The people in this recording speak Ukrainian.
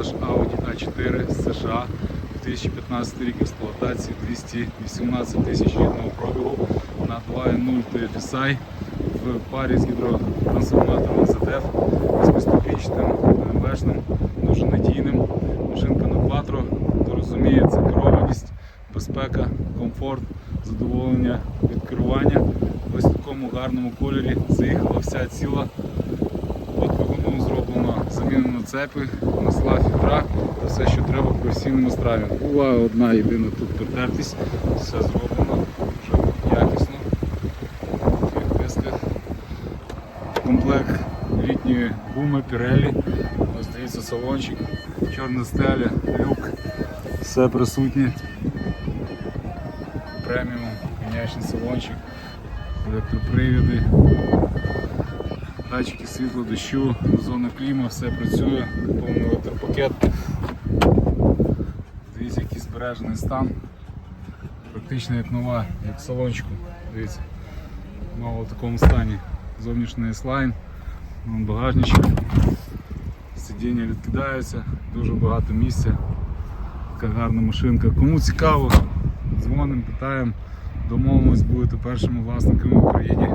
продаж Audi A4 з США 2015 рік експлуатації 218 тисяч рідного пробігу на 2.0 TFSI в парі з гідротрансформатором ZF з безступічним БМВшним, дуже надійним. Машинка на кватро, хто розуміє, це керованість, безпека, комфорт, задоволення від керування. Ось в такому гарному кольорі заїхала вся ціла. От двигуном зроблено цепи, масла, фільтра все, що треба в професійному страві. Була одна єдина тут притертість, все зроблено дуже якісно. Комплект літньої гуми, пірелі. Ось дивіться салончик, чорна стеля, люк, все присутнє. Преміум, конячний салончик, електропривіди датчики світло, дощу, зона кліма, все працює, повний електропакет. Дивіться, який збережений стан. Практично як нова, як в салончику. Дивіться, мало в такому стані. Зовнішній слайн, багажничок, сидіння відкидаються, дуже багато місця. Така гарна машинка. Кому цікаво, дзвонимо, питаємо, домовимось, будете першими власниками в Україні.